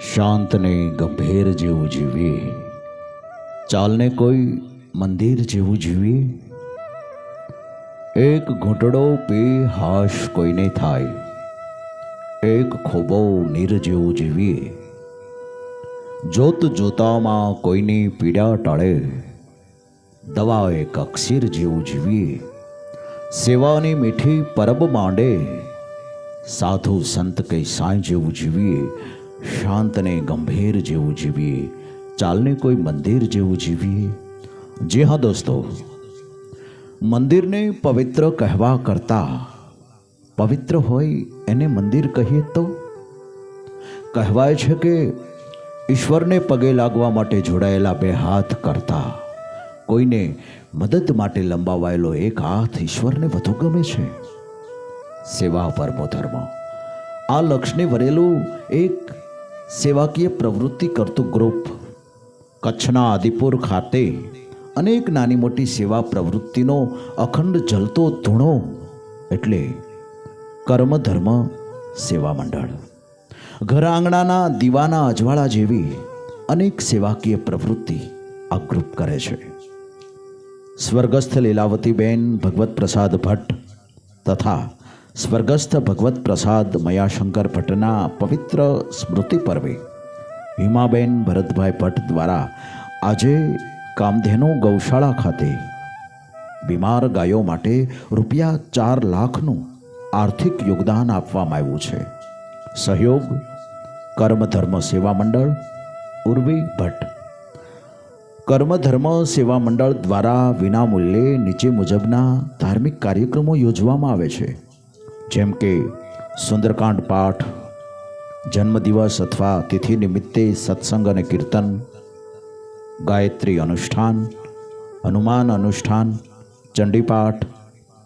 શાંતને ગંભીર જેવું જીવીએ ચાલને કોઈ મંદિર જેવું જીવીએ એક ઘૂંટડો પી હાશ કોઈને થાય. એક ખોબો નીર જેવું જીવીએ જોત જોતામાં કોઈની પીડા ટાળે. દવા એક અક્ષીર જેવું. જીવીએ સેવાની મીઠી પરબ માંડે. સાધુ સંત કે સાંઈ જેવું જીવીએ શાંતને ગંભીર જેવું જીવીએ. ચાલને કોઈ મંદિર જેવું જીવીએ. જી હા દોસ્તો, મંદિરને પવિત્ર કહેવા કરતા પવિત્ર હોય એને મંદિર કહીએ તો? કહેવાય છે કે ઈશ્વરને પગે લાગવા માટે જોડાયેલા બે હાથ કરતા કોઈને મદદ માટે લંબાવાયેલો એક હાથ ઈશ્વરને વધુ ગમે છે. સેવા પરમો ધર્મ. આ લક્ષ્યને વરેલું એક સેવાકીય પ્રવૃત્તિ કરતું ગ્રુપ, કચ્છના આદિપુર ખાતે અનેક નાની મોટી સેવા પ્રવૃત્તિનો અખંડ જલતો ધૂણો એટલે કર્મ ધર્મ સેવા મંડળ. ઘર આંગણાના દીવાના અજવાળા જેવી અનેક સેવાકીય પ્રવૃત્તિ આ ગ્રુપ કરે છે. સ્વર્ગસ્થ લીલાવતીબેન ભગવત પ્રસાદ ભટ્ટ તથા સ્વર્ગસ્થ ભગવત પ્રસાદ મયાશંકર ભટ્ટના પવિત્ર સ્મૃતિ પર્વે હિમાબેન ભરતભાઈ ભટ્ટ દ્વારા આજે કામધેનુ ગૌશાળા ખાતે બીમાર ગાયો માટે રૂપિયા ચાર લાખનું આર્થિક યોગદાન આપવામાં આવ્યું છે. સહયોગ કર્મધર્મ સેવા મંડળ, ઉર્વી ભટ્ટ. કર્મધર્મ સેવા મંડળ દ્વારા વિનામૂલ્યે નીચે મુજબના ધાર્મિક કાર્યક્રમો યોજવામાં આવે છે. જેમ કે સુંદરકાંડ પાઠ, જન્મદિવસ અથવા તિથિ નિમિત્તે સત્સંગ અને કીર્તન, ગાયત્રી અનુષ્ઠાન, હનુમાન અનુષ્ઠાન, ચંડીપાઠ,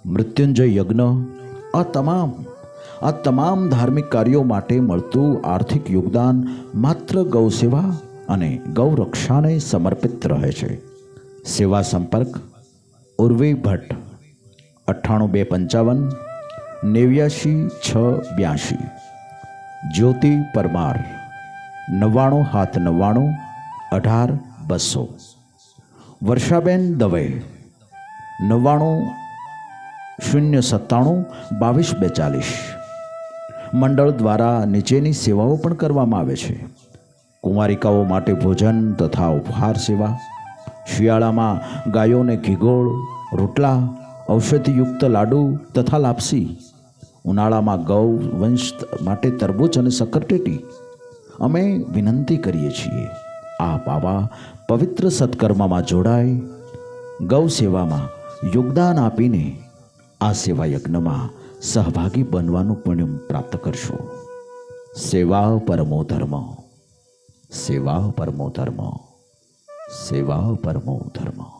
મૃત્યુંજય યજ્ઞ, આ તમામ આ તમામ ધાર્મિક કાર્યો માટે મળતું આર્થિક યોગદાન માત્ર ગૌસેવા અને ગૌરક્ષાને સમર્પિત રહે છે. સેવા સંપર્ક ઉર્વી ભટ્ટ, અઠ્ઠાણું બે પંચાવન નેવ્યાશી છ બ્યાશી. જ્યોતિ પરમાર, નવ્વાણું હાથ નવ્વાણું, અઢાર બસો. વર્ષાબેન દવે, નવ્વાણું શૂન્ય સત્તાણું, બાવીસ બેચાલીસ. મંડળ દ્વારા નીચેની સેવાઓ પણ કરવામાં આવે છે. કુંવારિકાઓ માટે ભોજન તથા ઉપહાર સેવા. શિયાળામાં ગાયોને ઘીગોળ, રોટલા, ઔષધિયુક્ત લાડુ તથા લાપસી. ઉનાળામાં ગૌ વંશ માટે તરબૂચ અને સક્કરટેટી અમે વિનંતી કરીએ છીએ આપ આવા પવિત્ર સત્કર્મમાં જોડાય, ગૌ સેવામાં યોગદાન આપીને આ સેવા યજ્ઞમાં સહભાગી બનવાનું પુણ્ય પ્રાપ્ત કરશો. સેવા પરમો ધર્મ, સેવા પરમો ધર્મ, સેવા પરમો ધર્મ.